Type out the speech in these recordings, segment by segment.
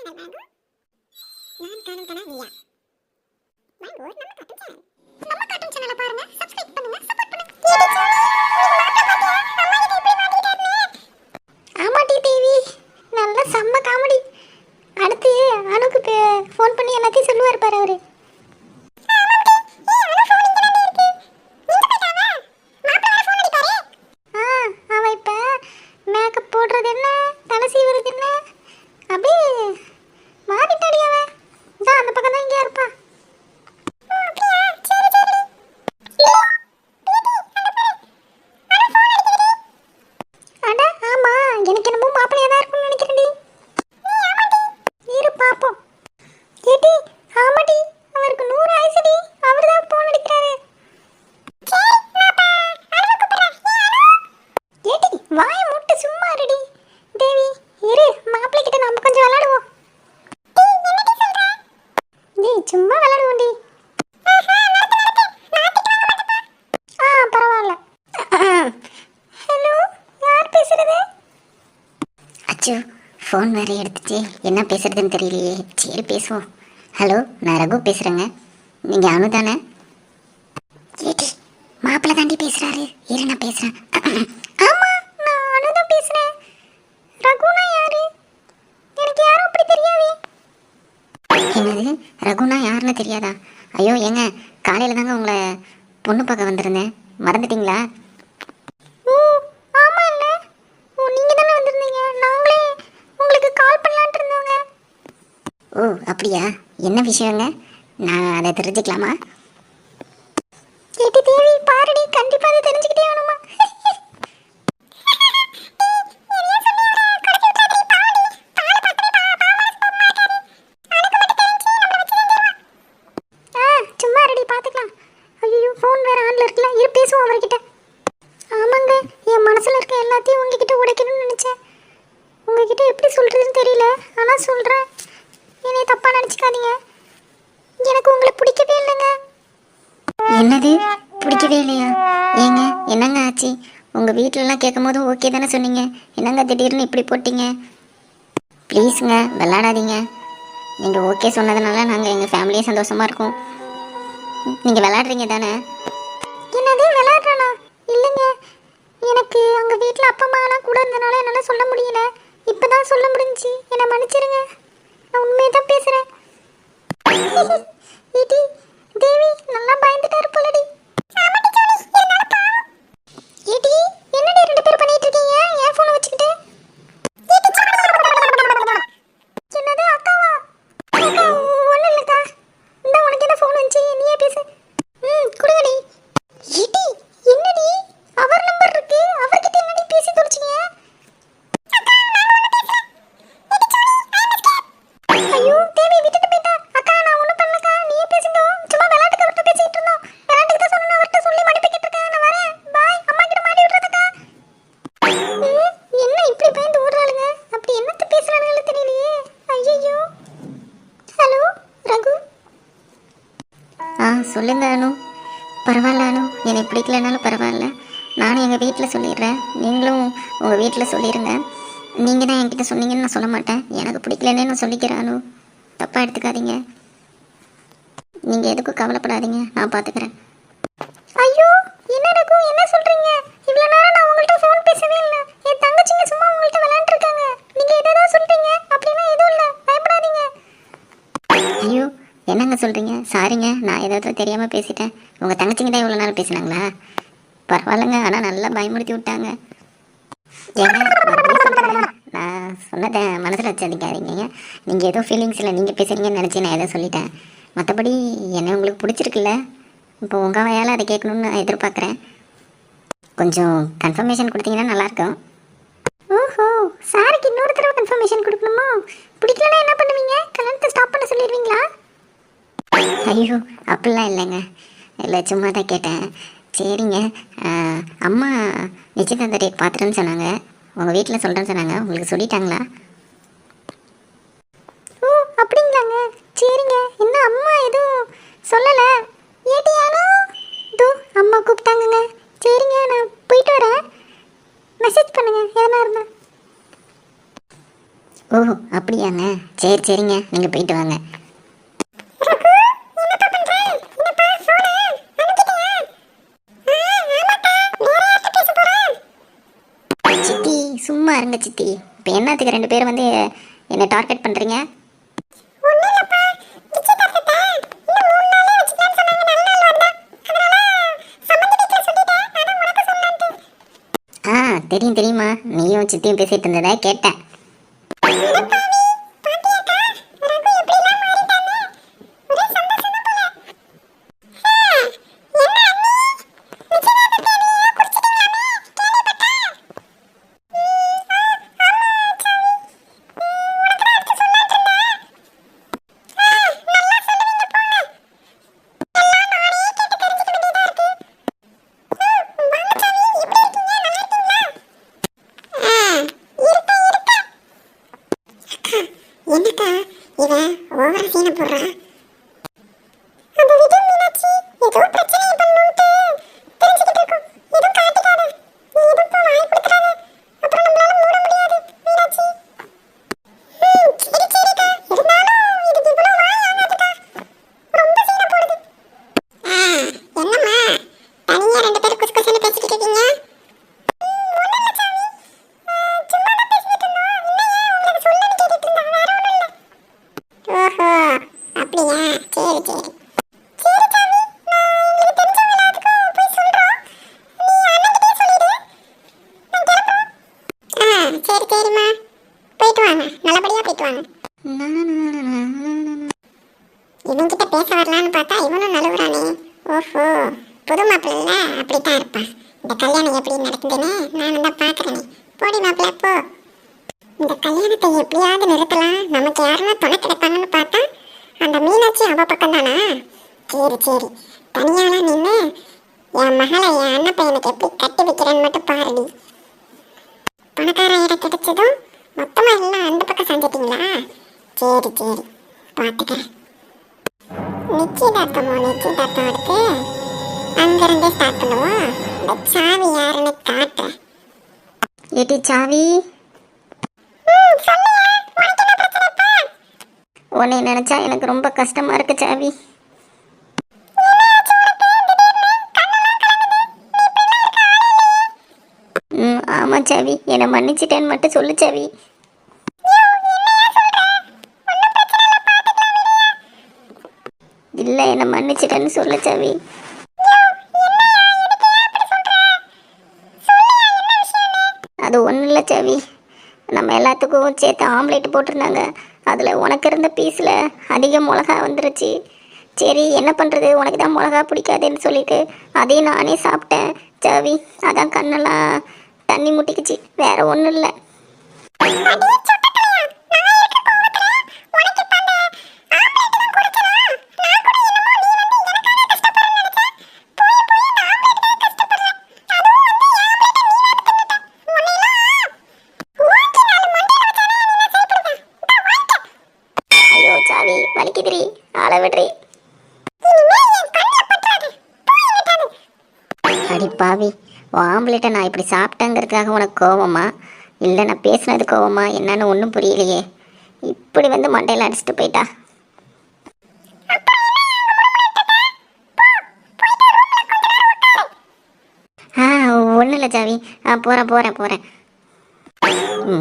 Channel வாங்கோ நான் காணும் கனா நீயா வாங்கு நம்ம காட்டும் சேனல் நம்ம காட்டும் சேனலை பாருங்க சப்ஸ்கிரைப் பண்ணுங்க சப்போர்ட் பண்ணுங்க ஆமாட்டி தேவி நல்ல செம்ம காமெடி அடுத்து அனுக்கு ஃபோன் பண்ணி எல்லாத்தையும் சொல்லுவார் பாரு அவரு ஆ, அவ இப்ப மேக்கப் போடுறது என்ன தலை சீவுறது என்ன அப்படியே மாறிட்டாடி அவ இதான் அந்த பக்கம் தான் இங்கே இருப்பா அட ஆமா எனக்கு என்னமோ மாப்பிள்ளையா தான் இருக்கும்னு நினைக்கிறேன்டி இரு பாப்போம் ஏடி ஆமாடி அவருக்கு நூறு ஆயுசுடி அவர் தான் போன் அடிக்கிறாரு ஏடி வாய மூட்டு சும்மா இருடி தேவி இரு மாப்பிள்ளை கிட்ட நம்ம கொஞ்சம் விளையாடுவோம் டேய் சும்மா விளையாடுவோம்டி ஆ பரவாயில்ல ஹலோ யார் பேசுறது அச்சோ ஃபோன் வேற எடுத்துச்சு. என்ன பேசுகிறதுன்னு தெரியலையே. சரி பேசுவோம். ஹலோ நான் ரகு பேசுகிறேங்க நீங்கள் அனு தானே? ஏடி மாப்பிள்ளை தாண்டி பேசுகிறாரு இரு நான் பேசுகிறேன் ஆமாம் நான் அனுதான் பேசுகிறேன் ரகுனா யாரு? எனக்கு யாரும் அப்படி தெரியாதே. என்னது? ரகுனா யாருன்னு தெரியாதா? ஐயோ ஏங்க காலையில் தாங்க உங்களை பொண்ணு பார்க்க வந்திருந்தேன். மறந்துட்டீங்களா ஓ ஆமா இல்ல ஓ நீங்க தானே வந்திருந்தீங்க நாங்களே உங்களுக்கு கால் பண்ணலாம்னு இருந்தோங்க ஓ அப்படியா? என்ன விஷயங்க? நான் அதை தெரிஞ்சுக்கலாமா கேட்டி தேவி பாருடி கண்டிப்பா அதை தெரிஞ்சுக்கிட்டே வேணுமா ஆ, சும்மா ரெடி பார்த்துக்கலாம் ஐயோ ஃபோன் வேற ஆன்ல இருக்குல்ல இரு பேசுவோம் அவர்கிட்ட ஆமாங்க என் மனசுல இருக்க எல்லாத்தையும் உங்ககிட்ட உடைக்கணும்னு நினைச்சேன் உங்ககிட்ட எப்படி சொல்றதுன்னு தெரியல ஆனா சொல்றேன் என்னை தப்பா நினைச்சுக்காதீங்க எனக்கு உங்களை பிடிக்கவே இல்லைங்க. என்னது? பிடிக்கவே இல்லையா? ஏங்க என்னங்க ஆச்சு? உங்கள் வீட்டிலலாம் கேட்கும் போது ஓகே தானே சொன்னீங்க. என்னங்க திடீர்னு இப்படி போட்டீங்க? ப்ளீஸுங்க விளாடாதீங்க நீங்கள் ஓகே சொன்னதுனால நாங்கள் எங்கள் ஃபேமிலியே சந்தோஷமாக இருக்கோம். நீங்கள் விளாடுறீங்க தானே? என்னது விளையாடுறானா? இல்லைங்க. எனக்கு அங்க வீட்ல அப்பா அம்மாலாம் கூட இருந்தனால என்னால சொல்ல முடியல. இப்பதான் சொல்ல முடிஞ்சுச்சு என்னை மன்னிச்சிருங்க. நான் உண்மையை தான் பேசுறேன். இடி தேவி நல்லா பயந்துட்டாரு போலடி ஏடி என்னடி ரெண்டு பேரும் பண்ணிட்டு இருக்கீங்க என் போனை வச்சுக்கிட்டு என்னது அக்காவா அக்கா ஒண்ணும் இல்லக்கா இந்த உனக்கு என்ன ஃபோன் வந்துச்சு நீயே பேசு ம் கொடுங்கடி ஏடி என்னடி அவர் நம்பர் இருக்கு அவர்கிட்ட என்னடி பேசி தொலைச்சீங்க ஐயோ தேவி விட்டுட்டு போயிட்டா அக்கா நான் ஒண்ணும் பண்ணலக்கா நீயே பேசிட்டோ சும்மா விளையாட்டுக்கு அவர்கிட்ட பேசிட்டு இருந்தோம் விளையாட்டுக்கு தான் சொன்னேன் அவர்கிட்ட சொல்லி மன்னிப்பிக்கிட்டு இருக்கேன் நான் வரேன் பாய் அம்மா கிட்ட மாட்டி விடுறதுக்கா ம், என்ன இப்படி பயந்து ஓடுறாளுங்க அப்படி என்னத்த பேசுறானுங்களே தெரியலையே ஐயோ ஹலோ ரகு ஆ சொல்லுங்க அனு. பரவாயில்ல அனு. என்னை பிடிக்கலனாலும் பரவாயில்ல. நானும் எங்கள் வீட்டில் சொல்லிடுறேன். நீங்களும் உங்கள் வீட்டில் சொல்லிடுங்க நீங்கள் தான் என்கிட்ட சொன்னீங்கன்னு நான் சொல்ல மாட்டேன். எனக்கு பிடிக்கலன்னே நான் சொல்லிக்கிறேன் அனு. தப்பாக எடுத்துக்காதீங்க. நீங்கள் எதுக்கும் கவலைப்படாதீங்க. நான் பார்த்துக்கிறேன் ஐயோ என்ன என்ன சொல்றீங்க? இவ்வளோ நேரம் நான் உங்கள்கிட்ட ஃபோன் பேசவே இல்லை. என் தங்கச்சிங்க சும்மா உங்கள்ட்ட விளையாண்டு இருக்காங்க நீங்க ஏதோ சொல்றீங்க அப்படின்னா எதுவும் இல்ல பயப்படாதீங்க ஐயோ என்னங்க சொல்கிறீங்க சாரிங்க நான் ஏதாவது தெரியாமல் பேசிட்டேன். உங்கள் தங்கச்சிங்க தான் இவ்வளோ நாள் பேசினாங்களா? பரவாயில்லைங்க ஆனால் நல்லா பயமுறுத்தி விட்டாங்க. நான் சொன்னதை மனசில் வச்சிருக்காதீங்க. நீங்கள் ஏதோ ஃபீலிங்ஸில் நீங்கள் பேசுகிறீங்கன்னு நினச்சி நான் ஏதோ சொல்லிட்டேன். மற்றபடி என்ன உங்களுக்கு பிடிச்சிருக்குல்ல? இப்போ உங்கள் வயால் அதை கேட்கணும்னு நான் எதிர்பார்க்குறேன். கொஞ்சம் கன்ஃபர்மேஷன் கொடுத்தீங்கன்னா நல்லாயிருக்கும் ஓஹோ சாருக்கு இன்னொரு தடவை கன்ஃபர்மேஷன் கொடுக்கணுமா? பிடிக்கலன்னா என்ன பண்ணுவீங்க? கல்யாணத்தை ஸ்டாப் பண்ண சொல்லிடுவீங்களா? ஐயோ அப்படிலாம் இல்லைங்க. இல்லை சும்மா தான் கேட்டேன். சரிங்க. அம்மா நிச்சயதார்த்த டேட் பார்த்துட்டேன்னு சொன்னாங்க. உங்கள் வீட்டில் சொல்கிறேன்னு சொன்னாங்க. உங்களுக்கு சொல்லிட்டாங்களா? ஓ அப்படிங்களாங்க. சரிங்க. இன்னும் அம்மா எதுவும் சொல்லலை. ஏட்டியானோ தோ அம்மா கூப்பிட்டாங்கங்க. சரிங்க நான் போயிட்டு வரேன். மெசேஜ் பண்ணுங்க எதனா இருந்தால் ஓ அப்படியாங்க. சரி சரிங்க. நீங்கள் போயிட்டு வாங்க. சும்மா இருங்க சித்தி. இப்போ என்னத்துக்கு ரெண்டு பேரும் வந்து என்னை டார்கெட் பண்ணுறீங்க ஆ தெரியும் தெரியுமா நீயும் சித்தியும் பேசிட்டு இருந்ததை கேட்டேன். என்னக்கா இவன் ஓவர சீனை போடுறான் அந்த விடு மீனாட்சி ஏதோ பிரச்சனையை பண்ணுன்ட்டு தெரிஞ்சுக்கிட்டு இருக்கோம் எதுவும் காட்டிக்காத நீ எதுவும் போ வாங்கி கொடுத்துறாத அப்புறம் நம்மளால மூட முடியாது மீனாட்சி ம், சரி சரிக்கா இருந்தாலும் இதுக்கு இவ்வளவு வாய் ஆகாதுக்கா ரொம்ப சீனை போடுது ஆ என்னம்மா தனியா ரெண்டு பேரும் குசு குசுன்னு பேசிக்கிட்டு இருக்கீங்க ஓஹோ அப்படியா சரி சரி சரி சரிம்மா போயிட்டு வாங்க நல்லபடியா போயிட்டு வாங்க இவன்கிட்ட பேச வரலான்னு பார்த்தா இவனும் நழுவுறானே. ஓஹோ புது மாப்பிள்ள அப்படித்தான் இருப்பான். இந்த கல்யாணம் எப்படி நடக்குதுன்னு நானும் தான் பார்க்குறேனே. போடி மாப்பிள்ள போ. இந்த கல்யாணத்தை எப்படியாவது நிறுத்தலாம். நமக்கு யாருன்னா துணை கிடைப்பாங்கன்னு பார்த்தா அந்த மீனாட்சி அவ பக்கம் தானா சரி சரி. தனியாலாம் நின்று என் மகளை என் அண்ணன் பையனுக்கு எப்படி கட்டி வைக்கிறேன்னு மட்டும் பாருடி. பணக்கார இடம் கிடைச்சதும் மொத்தமாக எல்லாம் அந்த பக்கம் சாஞ்சிட்டீங்களா சரி சரி. பார்த்துக்கிறேன். நிச்சயதார்த்தமோ நிச்சயதார்த்தம் இருக்கு அங்கிருந்தே ஸ்டார்ட் பண்ணுவோம். இந்த சாவி யாருன்னு காட்டுறேன். ஏட்டி சாவி? உன்னை நினச்சா எனக்கு ரொம்ப கஷ்டமாக இருக்கு சாவி. சாவி. என்னை மன்னிச்சிட்டேன்னு மட்டும் சொல்லு சாவி. இல்லை என்னை மன்னிச்சிட்டேன்னு சொல்லு சாவி. அது ஒன்றும் இல்லை சாவி. நம்ம எல்லாத்துக்கும் சேர்த்து ஆம்லேட் போட்டிருந்தாங்க. அதில் உனக்கு இருந்த பீஸில் அதிக மிளகா வந்துருச்சு. சரி என்ன பண்ணுறது உனக்கு தான் மிளகா பிடிக்காதுன்னு சொல்லிட்டு அதையும் நானே சாப்பிட்டேன் சாவி. அதான் கண்ணெல்லாம் தண்ணி முட்டிக்குச்சு. வேற ஒன்றும் இல்லை. வலிக்குதுரி ஆள விடுறி. அடி பாவி. உன் நான் இப்படி சாப்பிட்டேங்கிறதுக்காக உனக்கு கோவமா? இல்லை நான் பேசுனது கோவமா? என்னன்னு ஒன்றும் புரியலையே. இப்படி வந்து மண்டையில் அடிச்சுட்டு போயிட்டா. ஆ ஒன்றும் இல்லை ஜாவி. ஆ போகிறேன் போகிறேன் போகிறேன்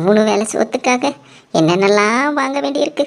மூணு வேலை சொத்துக்காக என்னென்னலாம் வாங்க வேண்டியிருக்கு?